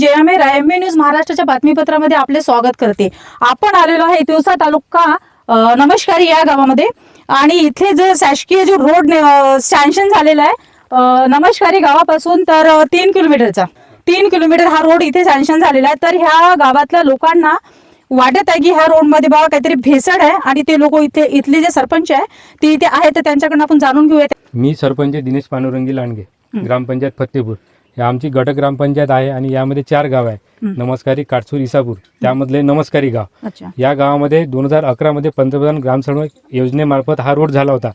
Jaya Mehra M news महाराष्ट्राच्या बातमीपत्रामध्ये आपले स्वागत करते. आपण आलेलो आहे तिवसा तालुका नमस्कारी या गावामध्ये. आणि इथे जे शासकीय जो रोड सँक्शन झालेला आहे नमस्कारी गावापासून तर तीन किलोमीटरचा. तीन किलोमीटर हा रोड इथे सँक्शन झालेला आहे. तर ह्या गावातल्या लोकांना वाटत आहे की ह्या रोडमध्ये बाबा काहीतरी भेसळ आहे आणि ते लोक इथे इथले जे सरपंच आहे ते इथे आहेत. तर त्यांच्याकडनं आपण जाणून घेऊया. मी सरपंच दिनेश पांडुरंगी लांडगे ग्रामपंचायत फत्तेपूर हे आमची गट ग्रामपंचायत आहे आणि यामध्ये चार गाव आहे. नमस्कारी काटसूर इसापूर. त्यामधले नमस्कारी गाव. अच्छा. या गावामध्ये दोन हजार अकरा मध्ये पंतप्रधान ग्रामसडक योजनेमार्फत हा रोड झाला होता.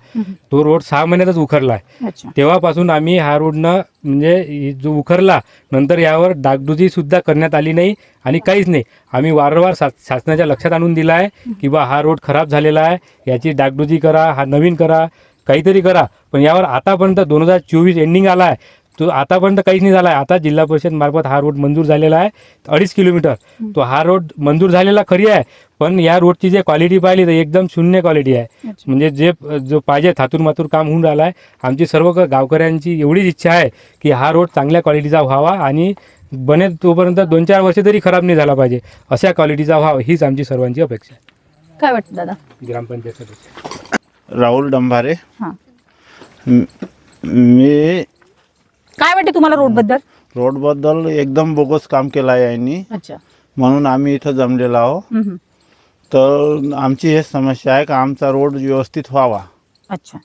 तो रोड सहा महिन्यातच उखरला आहे अच्छा. तेव्हापासून आम्ही हा रोडनं म्हणजे जो उखरला नंतर यावर डागडुजी सुद्धा करण्यात आली नाही आणि काहीच नाही. आम्ही वारंवार शा शासनाच्या लक्षात आणून दिला आहे की बा हा रोड खराब झालेला आहे. याची डागडुजी करा हा नवीन करा काहीतरी करा. पण यावर आतापर्यंत दोन हजार चोवीस एंडिंग आला आहे तो आतापर्यंत काहीच नाही झाला आहे आता जिल्हा परिषद मार्फत हा रोड मंजूर झालेला आहे. अडीच किलोमीटर. तो हा रोड मंजूर झालेला खरी आहे. पण या रोडची जे क्वालिटी पाहिली तर एकदम शून्य क्वालिटी आहे. म्हणजे जे जो पाहिजे थातूर मातूर काम होऊन राहिलं आहे आमची सर्व गावकऱ्यांची एवढीच इच्छा आहे की हा रोड चांगल्या क्वालिटीचा व्हावा आणि बनेल तोपर्यंत दोन चार वर्ष तरी खराब नाही झाला पाहिजे. अशा क्वालिटीचा व्हावा हीच आमची सर्वांची अपेक्षा आहे. काय वाटतं दादा? ग्रामपंचायत सदस्य. राहुल डंभारे. हां. मी काय वाटते तुम्हाला रोडबद्दल रोडबद्दल एकदम बोगस काम केलं आहे यांनी. अच्छा. म्हणून आम्ही इथं जमलेलो आहो हम्म. तर आमची हे समस्या आहे का आमचा रोड व्यवस्थित व्हावा. अच्छा.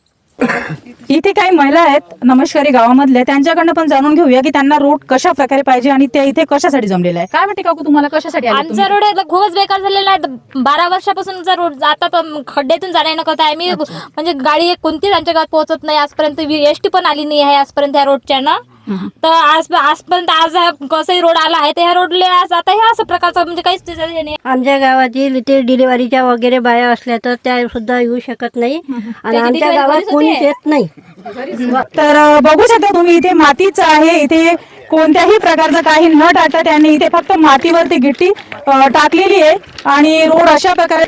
इथे काही महिला आहेत नमस्कारी गावामधल्या त्यांच्याकडनं पण जाणून घेऊया की त्यांना रोड कशा प्रकारे पाहिजे आणि त्या इथे कशासाठी जमलेला आहे काय वाटते काकू तुम्हाला कशासाठी आले आमचा रोड एकदम खूपच बेकार झालेला आहे. बारा वर्षापासूनचा रोड आता पण खड्ड्यातून जाण्या करत आहे मी म्हणजे गाडी कोणतीच आमच्या गावात पोहोचत नाही. आजपर्यंत एसटी पण आली नाही आहे आजपर्यंत ह्या रोडच्या ना. तर आज आजपर्यंत आज हा कसंही रोड आला आहे तर ह्या रोडले आज आता ह्या असं प्रकारचं म्हणजे काहीच त्याचं हे नाही. आमच्या गावातील इथे डिलिव्हरीच्या वगैरे बाया असल्या तर त्या सुद्धा येऊ शकत नाही. आणि त्याची आमच्या delivery गावात घरीच कोणीच होते. येत नाही. तर अ, बघू शकता तुम्ही इथे मातीच आहे. इथे कोणत्याही प्रकारचं काही न टाकता त्यांनी इथे फक्त मातीवरती गिट्टी अ, टाकलेली आहे. आणि रोड अशा प्रकारे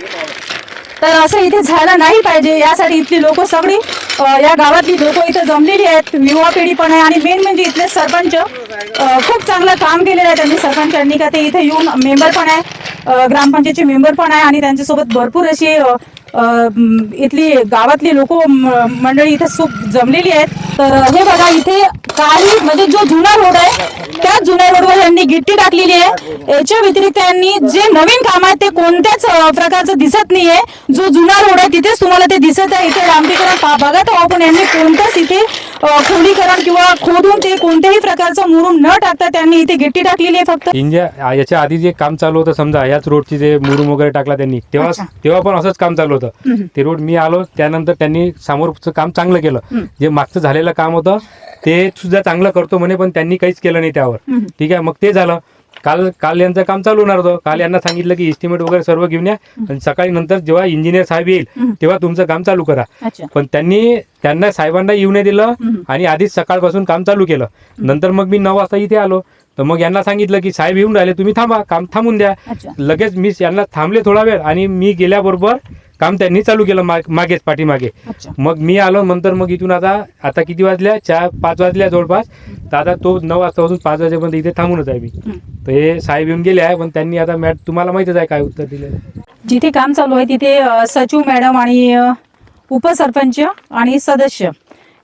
तर असं इथे झालं नाही पाहिजे. यासाठी इथली लोक सगळी या गावातली लोक इथे जमलेली आहेत. युवा पिढी पण आहे. आणि मेन म्हणजे इथले सरपंच खूप चांगलं काम केलेलं आहे त्यांनी सरपंचांनी. का ते इथे येऊन मेंबर पण आहे. ग्रामपंचायतचे मेंबर पण आहे. आणि त्यांच्यासोबत भरपूर अशी इथली गावातली लोक मंडळी इथे खूप जमलेली आहेत. तर हे बघा इथे काही म्हणजे जो जुना रोड आहे त्या जुन्या रोडवर यांनी गिट्टी टाकलेली आहे. याच्या व्यतिरिक्त यांनी जे नवीन काम आहे ते कोणत्याच प्रकारचं दिसत नाहीये. जो जुना रोड आहे तिथेच तुम्हाला ते दिसत आहे. इथे डांबरीकरण पा- बघत आहोत पण यांनी कोणत्याच इथे खोलीकरण किंवा खोदून ते कोणत्याही प्रकारचं मुरुम न टाकता त्यांनी इथे गिट्टी टाकलेली आहे फक्त. इंजिया याच्या आधी जे काम चालू होतं समजा याच रोडची जे मुरुम वगैरे टाकला त्यांनी तेव्हा. तेव्हा पण असंच काम चालू होतं. ते रोड मी आलो त्यानंतर त्यांनी समोरचं काम चांगलं केलं. जे मागचं झालेलं काम होतं. ते सुद्धा चांगलं करतो म्हणे पण त्यांनी काहीच केलं नाही त्यावर. ठीक आहे मग ते झालं. काल काल यांचं काम चालू होणार होतं. काल यांना सांगितलं की इस्टिमेट वगैरे सर्व घेऊन या. आणि सकाळी नंतर जेव्हा इंजिनियर साहेब येईल तेव्हा तुमचं काम चालू करा. पण त्यांनी त्यांना साहेबांना येऊ नाही दिलं आणि आधीच सकाळपासून काम चालू केलं. नंतर मग मी नऊ वाजता इथे आलो. तर मग यांना सांगितलं की साहेब येऊन राहिले तुम्ही थांबा. काम थांबून द्या. लगेच मी यांना थांबले थोडा वेळ आणि मी गेल्याबरोबर काम त्यांनी चालू केलं मा- मागेच पाठीमागे. मग मी आलो नंतर मग इथून आता आता किती वाजल्या? चार पाच वाजल्या जवळपास. तर आता तो नऊ वाजतापासून पाच वाजेपर्यंत इथे थांबूनच आहे मी. तर हे साहेब येऊन गेले आहे पण त्यांनी आता मॅट तुम्हाला माहितच आहे काय उत्तर दिलं जिथे काम चालू आहे तिथे सचिव मॅडम आणि उपसरपंच आणि सदस्य.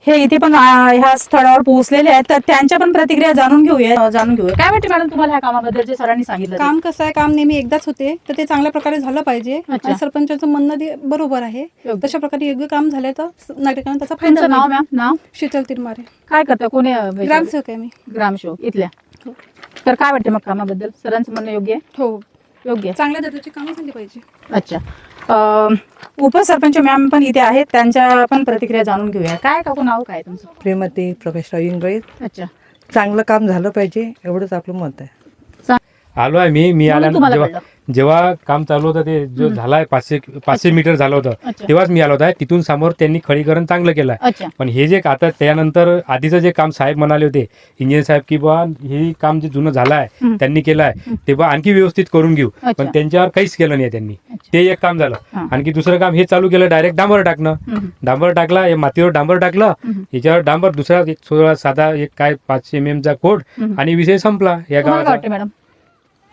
हे इथे पण ह्या स्थळावर पोहोचलेले आहेत. तर त्यांच्या पण प्रतिक्रिया जाणून घेऊया. जाणून घेऊया. काय वाटते मॅडम तुम्हाला ह्या कामाबद्दल? जे सरांनी सांगितलं ते? काम कसं आहे? काम नेहमी एकदाच होते. तर ते चांगल्या प्रकारे झालं पाहिजे. अच्छा. आणि सरपंचाचं म्हणणं ते बरोबर आहे. योग्य. तशा प्रकारे योग्य काम झालं तर स- नागरिकांना त्याचा फायदा तुमचं नाव होईल. मॅम? नाव? शीतल तिरमारे. काय करता? कोणी अ, ग्रामसेवक आहे मी. ग्रामशोक इथल्या. हो. तर काय वाटते मग कामाबद्दल? सरांचं म्हणणं योग्य आहे? हो. योग्य चांगल्या दर्जाची कामं झाली पाहिजे. अच्छा. उपसरपंच मॅम पण इथे आहेत. त्यांच्या पण प्रतिक्रिया जाणून घेऊया. काय काकू नाव काय तुमचं? प्रेमती प्रकाशराव इंगळे. अच्छा. चांगलं काम झालं पाहिजे एवढंच आपलं मत आहे. आलो आहे मी मी तुम्हाला जेव्हा. जेव्हा काम चालू होतं ते जो झालाय पाचशे पाचशे मीटर झालं होतं अच्छा. तेव्हाच मी आलो होता तिथून समोर त्यांनी खडीकरण चांगलं केलं आहे अच्छा पण हे जे आता त्यानंतर आधीचं जे काम साहेब म्हणाले होते इंजिनियर साहेब की बा हे काम जे जुनं झालं आहे. त्यांनी केलं आहे ते बा आणखी व्यवस्थित करून घेऊ अच्छा. पण त्यांच्यावर काहीच केलं नाही त्यांनी अच्छा. ते एक काम झालं हा. आणखी दुसरं काम हे चालू केलं डायरेक्ट डांबर टाकणं. डांबर टाकला हे मातीवर डांबर टाकलं. याच्यावर डांबर दुसरा एक थोडा साधा एक काय पाचशे एम चा कोड हम्म. आणि विषय संपला या तुम्हाला काय गावाचा वाटते मॅडम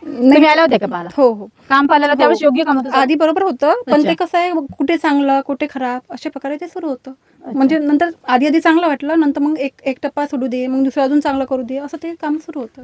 तुम्ही आले होते का पाहायला? हो हो. काम पाहिलं त्यावेळेस योग्य काम होतं आधी बरोबर होतं पण. ते कसं आहे कुठे चांगलं कुठे खराब अशा प्रकारे ते सुरू होतं. म्हणजे नंतर आधी आधी चांगलं वाटलं नंतर मग एक एक टप्पा सोडू दे मग दुसरं अजून चांगलं करू दे असं ते काम सुरू होतं.